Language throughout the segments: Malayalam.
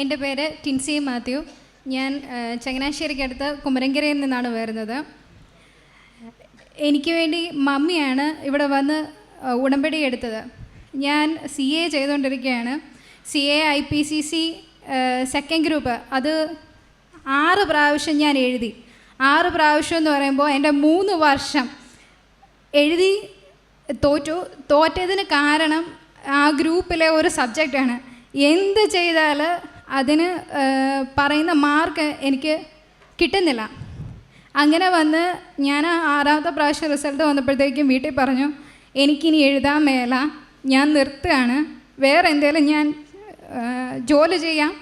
എന്റെ പേര് ടിൻസി മാത്യു. ഞാൻ ചങ്ങനാശ്ശേരിക്കടുത്ത് കുമരങ്കരയിൽ നിന്നാണ് വരുന്നത്. എനിക്ക് വേണ്ടി മമ്മിയാണ് ഇവിടെ വന്ന് ഉടമ്പടി എടുത്തത്. ഞാൻ സി എ ചെയ്തുകൊണ്ടിരിക്കുകയാണ്. C A I P C C second group അത് ആറ് പ്രാവശ്യം ഞാൻ എഴുതി. ആറ് പ്രാവശ്യം എന്ന് പറയുമ്പോൾ എന്റെ മൂന്ന് വർഷം എഴുതി തോറ്റു തോറ്റതിന് കാരണം ആ ഗ്രൂപ്പിലെ ഒരു സബ്ജക്റ്റാണ് എന്ത് ചെയ്താൽ അതിന് പറയുന്ന മാർക്ക് എനിക്ക് കിട്ടുന്നില്ല. അങ്ങനെ വന്ന് ഞാൻ ആറാമത്തെ പ്രാവശ്യം റിസൾട്ട് വന്നപ്പോഴത്തേക്കും വീട്ടിൽ പറഞ്ഞു എനിക്കിനി എഴുതാൻ മേല ഞാൻ നിർത്തുകയാണ്. വേറെ എന്തെങ്കിലും ഞാൻ ജോലി ചെയ്യാം.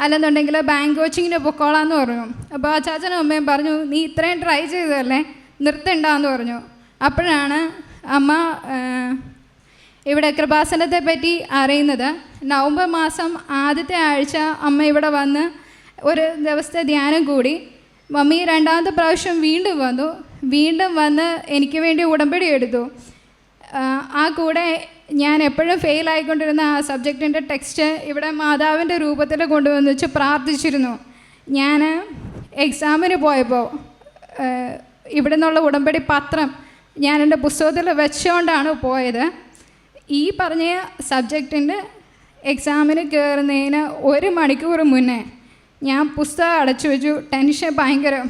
അല്ലെന്നുണ്ടെങ്കിൽ ബാങ്ക് കോച്ചിങ്ങിന് പൊക്കോളാന്ന് പറഞ്ഞു. അപ്പോൾ ആ ചാച്ചനും അമ്മയും പറഞ്ഞു നീ ഇത്രയും ട്രൈ ചെയ്തതല്ലേ? നിർത്തുണ്ടാന്ന് പറഞ്ഞു. അപ്പോഴാണ് അമ്മ ഇവിടെ കൃപാസനത്തെ പറ്റി അറിയുന്നത്. നവംബർ മാസം ആദ്യത്തെ ആഴ്ച അമ്മ ഇവിടെ വന്ന് ഒരു ദിവസത്തെ ധ്യാനം കൂടി. മമ്മി രണ്ടാമത്തെ പ്രാവശ്യം വീണ്ടും വന്നു. വീണ്ടും വന്ന് എനിക്ക് വേണ്ടി ഉടമ്പടി എടുത്തു. ആ, കൂടെ ഞാൻ എപ്പോഴും ഫെയിൽ ആയിക്കൊണ്ടിരുന്ന ആ സബ്ജക്റ്റിന്റെ ടെക്സ്റ്റ് ഇവിടെ മാതാവിന്റെ രൂപത്തിൽ കൊണ്ടുവന്ന് വെച്ച് പ്രാർത്ഥിച്ചിരുന്നു. ഞാൻ എക്സാമിന് പോയപ്പോൾ ഇവിടെ നിന്നുള്ള ഉടമ്പടി പത്രം ഞാൻ എന്റെ പുസ്തകത്തിൽ വെച്ചുകൊണ്ടാണ് പോയത്. ഈ പറഞ്ഞ സബ്ജക്റ്റിന്റെ എക്സാമിന് കയറുന്നതിന് ഒരു മണിക്കൂർ മുന്നേ ഞാൻ പുസ്തകം അടച്ചു വെച്ചു. ടെൻഷൻ ഭയങ്കര.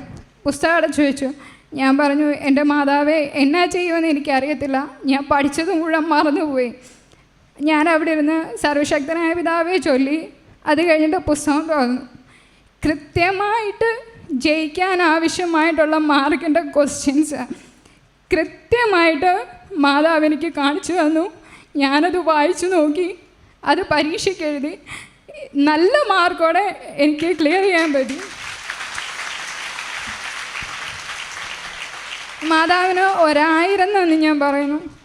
പുസ്തകം അടച്ചു വെച്ചു. ഞാൻ പറഞ്ഞു എന്റെ മാതാവേ എന്നാ ചെയ്യുമെന്ന് എനിക്കറിയത്തില്ല. ഞാൻ പഠിച്ചത് മുഴുവൻ മറന്നുപോയി. ഞാൻ അവിടെ ഇരുന്ന് സർവശക്തനായ പിതാവേ ചൊല്ലി. അത് കഴിഞ്ഞിട്ട് പുസ്തകം തുറന്നു. കൃത്യമായിട്ട് ജയിക്കാൻ ആവശ്യമായിട്ടുള്ള മാർക്കിന്റെ ക്വസ്റ്റ്യൻസ് കൃത്യമായിട്ട് മാതാവ് എനിക്ക് കാണിച്ചു തന്നു. ഞാനത് വായിച്ചു നോക്കി. അത് പരീക്ഷയ്ക്ക് എഴുതി. നല്ല മാർക്കോടെ എനിക്ക് ക്ലിയർ ചെയ്യാൻ പറ്റി. മാതാവിന് ഒരായിരം നന്ദി ഞാൻ പറയുന്നു.